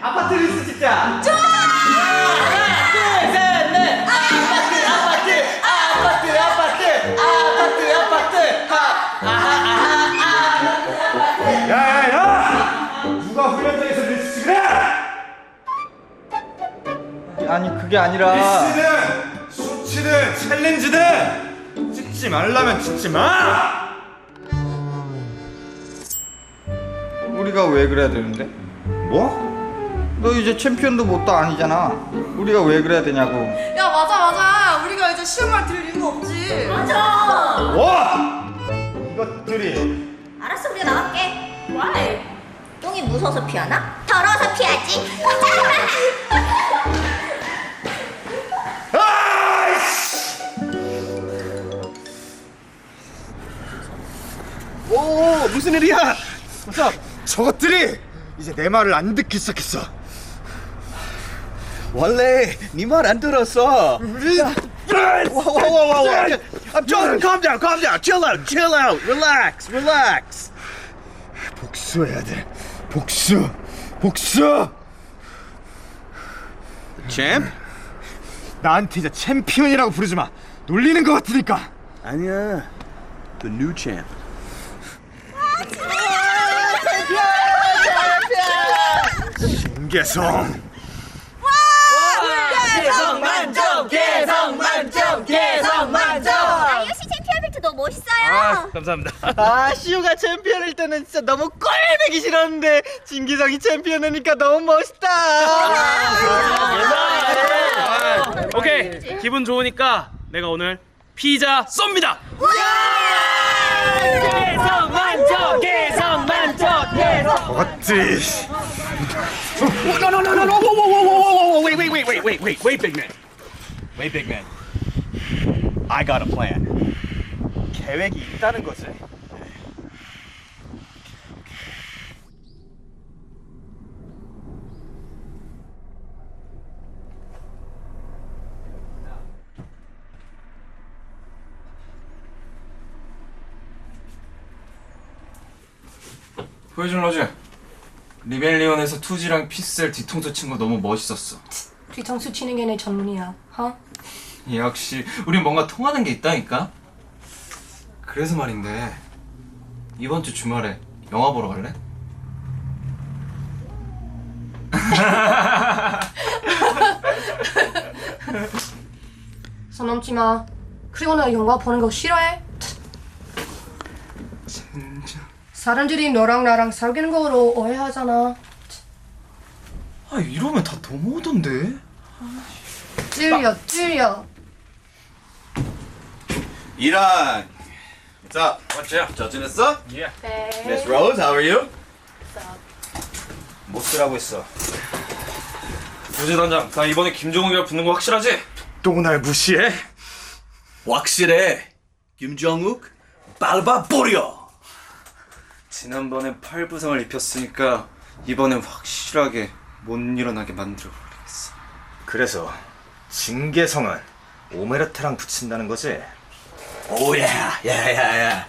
아파트 리스트 찍자. 좋아. 하나, 둘, 셋, 넷. 아파트, 아파트, 아파트, 아파트, 아파트, 아파트. 하, 아하, 아하, 야야야! 누가 훈련장에서 리스트 찍으래? 아. 아니 그게 아니라. 리스트든 수치든 챌린지든 찍지 말라면 찍지 마! 우리가 왜 그래야 되는데? 뭐? 너 이제 챔피언도 못도 아니잖아. 우리가 왜 그래야 되냐고. 야 맞아 맞아 우리가 이제 시험을 들을 이유가 없지 맞아. 뭐? 이것들이 알았어, 우리가 나갈게. Why? 똥이 무서워서 피하나? 더러워서 피하지. 오 무슨 일이야? 무슨 저것들이 이제 내 말을 안 듣기 시작했어. 원래 네 말 안 들었어. I'm just calm down, calm down, chill out, chill out, relax, relax. 복수해야 돼. 복수, 복수. Champ? 나한테 이제 챔피언이라고 부르지 마. 놀리는 것 같으니까. 아니야. The new champ. 김계성. 개성 만점, 개성 만점, 개성 만점. 아이오시 챔피언 벨트 너무 감사합니다. 아 시우가 챔피언일 때는 진짜 너무 꼴보기 싫었는데 진기성이 챔피언이니까 너무 멋있다. 오케이 기분 좋으니까 내가 오늘 피자 쏩니다. 개성 만점, 개성 만점, 개성. 저것들이. No, no, no, no, no, whoa, whoa, whoa, whoa, whoa, whoa, wait, wait, wait, wait, wait, wait, wait, big man. Wait, big man. I got a plan. 계획이 있다는 거지. 보여준 로즈 리벨리온에서 투지랑 피셀 뒤통수 친 거 너무 멋있었어 뒤통수 치는 게 내 전문이야 어? 역시 우린 뭔가 통하는 게 있다니까 그래서 말인데 이번 주 주말에 영화 보러 갈래? 선 넘지 마 그리고 나 영화 보는 거 싫어해? 진짜 사람들이 너랑 나랑 사귀는 거로 오해하잖아 아 이러면 다 넘어오던데 찔려 찔려 이란. 자, 맞죠? 잘 지냈어? 네 Miss Rose, how are you? 못 쓰라고 했어. 로즈 단장 나 이번에 김종욱이랑 붙는 거 확실하지? 또 날 무시해? 확실해. 김정욱, 빨바보려. 지난번에 팔 부상을 입혔으니까 이번엔 확실하게 못 일어나게 만들어 버리겠어 그래서 진계성은 오메르테랑 붙인다는 거지. Oh yeah, yeah, yeah, yeah.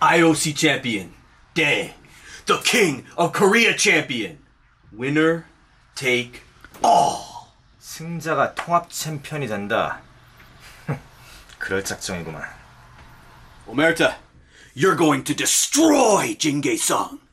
IOC champion, Day, the king of Korea champion. Winner take all. 승자가 통합 챔피언이 된다. 그럴 작정이구만. Omerta, you're going to destroy Jingay-sung. 자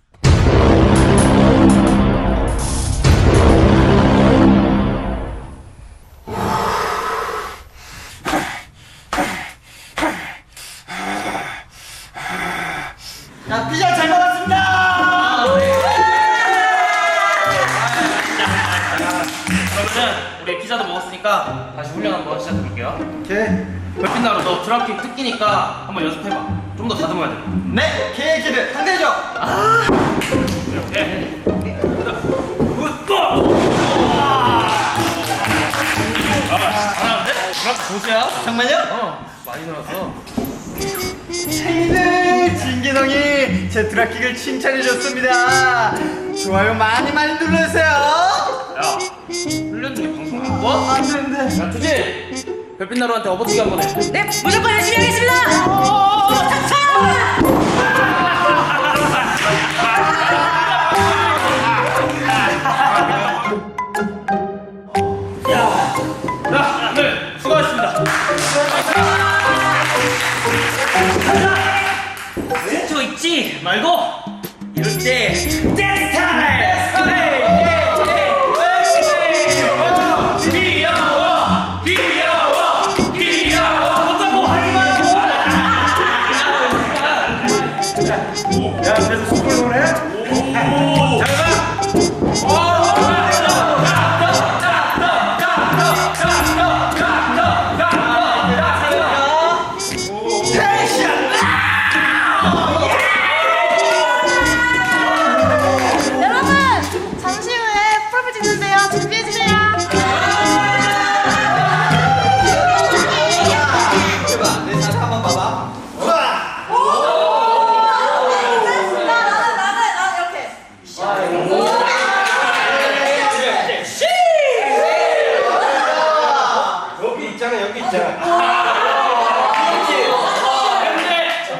정말요? 어 많이 늘었어. 네, 진기성이 제 드랍킥을 칭찬해줬습니다. 좋아요 많이 많이 눌러주세요. 야 훈련 중에 방송 안 봐? 안 되는데. 야 투지 별빛 나루한테 업어치기 한번 해. 네 무조건 열심히 하겠습니다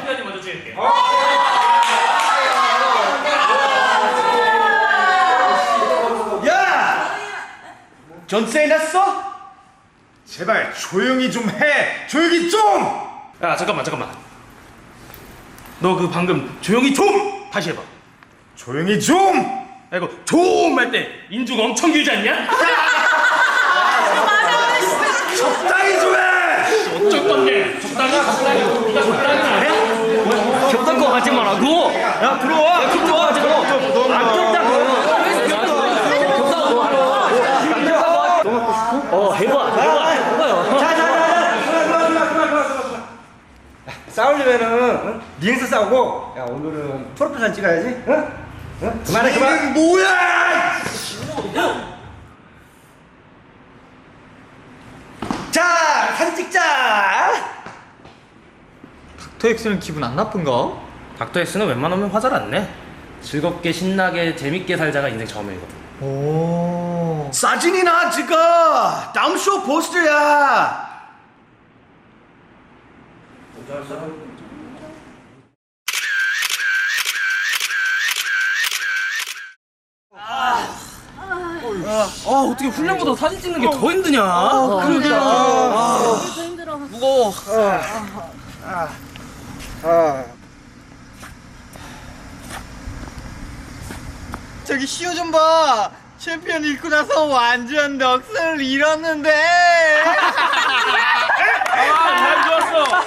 현재 먼저 찍을게. 야! 전세 났어? 제발 조용히 좀 해 조용히 좀 야 잠깐만 잠깐만. 너 그 방금 조용히 좀 다시 해봐. 조용히 좀 아 이거 좀할 때 인중 엄청 길지 않냐? 적당히 좀해 어쩔 건데 적당히 적당히 네가 적당히 안 해? 겹단 거 하지 말라고. 야 들어와 겹단 거. 하지 말고 안 겹단 어 해봐 해봐. 싸우려면은 링에서 싸우고 야 오늘은 프로필 사진 찍어야지. 응? 응? 그만해 그만. 뭐야 자 사진 찍자 닥터 엑스는 기분 안 나쁜가? 닥터 엑스는 웬만하면 화잘 안 내. 즐겁게 신나게 재밌게 살자가 인생 처음이거든. 오. 사진이나 찍어! 다음 쇼 포스터야! 아 어떻게 훈련보다 사진 찍는 게 더 힘드냐? 그러게. 무거워. 저기 시우 좀 봐. 챔피언 잃고 나서 완전 넋을 잃었는데. 잘 좋았어.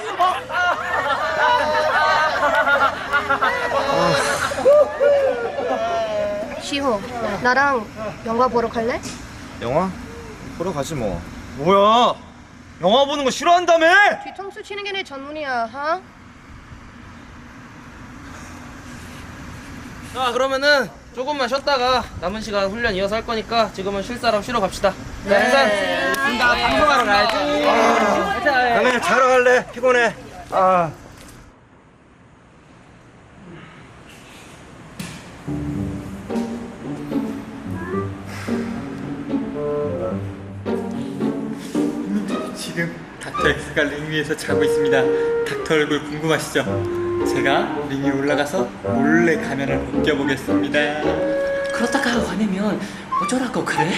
시호, 나랑 영화 보러 갈래? 영화? 보러 가지 뭐 뭐야? 영화 보는 거 싫어한다며? 뒤통수 치는 게 내 전문이야, 하? 자 그러면은 조금만 쉬었다가 남은 시간 훈련 이어서 할 거니까 지금은 쉴 사람 쉬러 갑시다. 네. 행산. 나 방송하러 가야지. 나 그냥 자러 갈래 피곤해 아 지금 닥터 X가 링 위에서 자고 있습니다. 닥터 얼굴 궁금하시죠? 제가 링 위에 올라가서 몰래 가면을 벗겨보겠습니다. 그렇다가 화내면 어쩌라고 그래?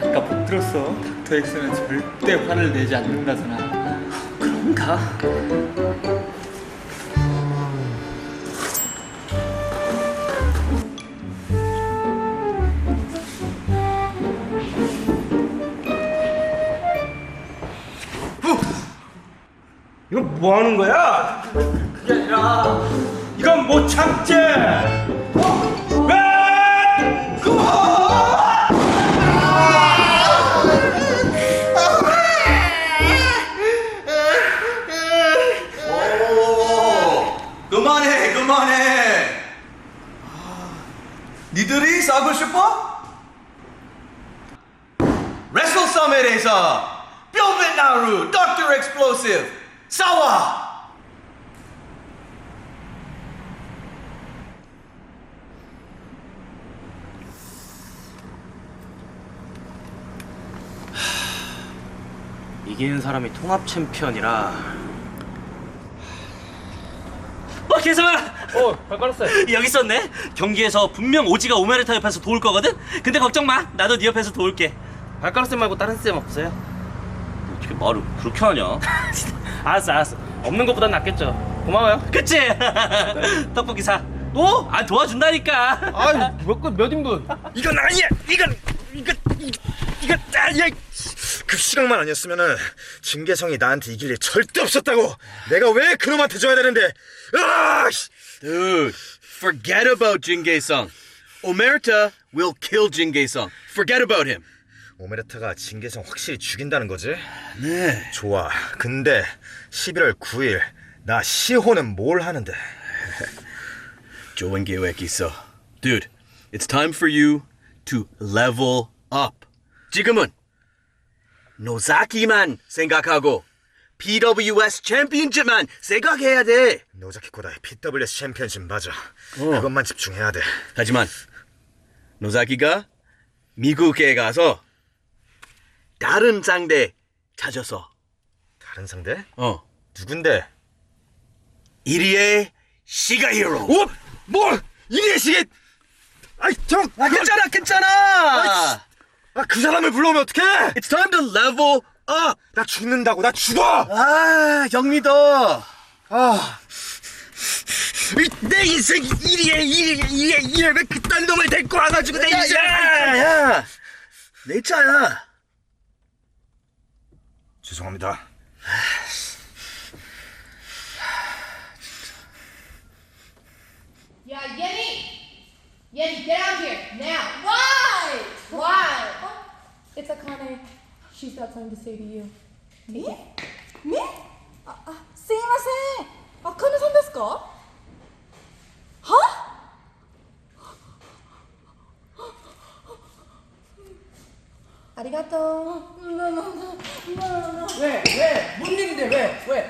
아까 못 들었어. 닥터 X는 절대 화를 내지 않는다잖아. 그런가? 이건 뭐 하는 거야? 아니라 이건 못 참지 그만해, 그만해! 니들이 싸고 싶어? 레슬 서밋에서 뼈맨 나루, 닥터 엑스플로시브 싸워! 이기는 사람이 통합 챔피언이라. 어 계성아. 어 발걸었어. 여기 있었네. 경기에서 분명 오지가 오메르타 옆에서 도울 거거든. 근데 걱정 마. 나도 네 옆에서 도울게. 발가락 쌤 말고 다른 쌤 없어요? 어떻게 말을 그렇게 하냐? 알았어 알았어. 없는 것보단 낫겠죠. 고마워요. 그치? 떡볶이 사. 또? 아 도와준다니까. 아유, 몇, 건- 몇 인분? 이건 아니야 이건 이건 이- 이건 아니야 급식왕만 아니었으면은 진계성이 나한테 이길 일 절대 없었다고 내가 왜 그놈한테 줘야 되는데 아 씨. Dude, forget about Sung. Omerta will kill Sung. Forget about him. 오메르타가 진계성 확실히 죽인다는 거지? 네. 좋아 근데 11월 9일 나 시호는 뭘 하는데 좋은 계획 있어. Dude, it's time for you to level up. 지금은 노자키만 생각하고 PWS 챔피언십만 생각해야 돼. 노자키 코다의 PWS 챔피언십 맞아 그것만 집중해야 돼 하지만 노자기가 미국에 가서 다른 상대 찾아서 다른 상대? 어 누군데? 이리의 시가 히어로. 어? 뭐? 이리의 시계? 아이 형! 아, 괜찮아, 괜찮아. 아, 그 사람을 불러오면 어떡해? It's time to level up. 나 죽는다고 나 죽어! 아, 형 믿어. 아, 이- 내 인생 이리에 이리에 이리에 이리에 왜 그딴 놈을 데리고 와가지고 내 야, 인생 야, 야. 내 차야. 죄송합니다. Yeah, Yenny! Yenny, get out here, now! Why? She's got something to say to you. Me? Me? Ah, ah, すいません。あかねさんですかはありがとう。な、な、な、な、な、な。 왜? 왜? 뭔 일인데 왜? 왜?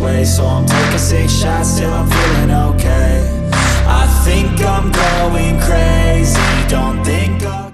way So I'm taking six shots till I'm feeling okay. I think I'm going crazy, don't think I'm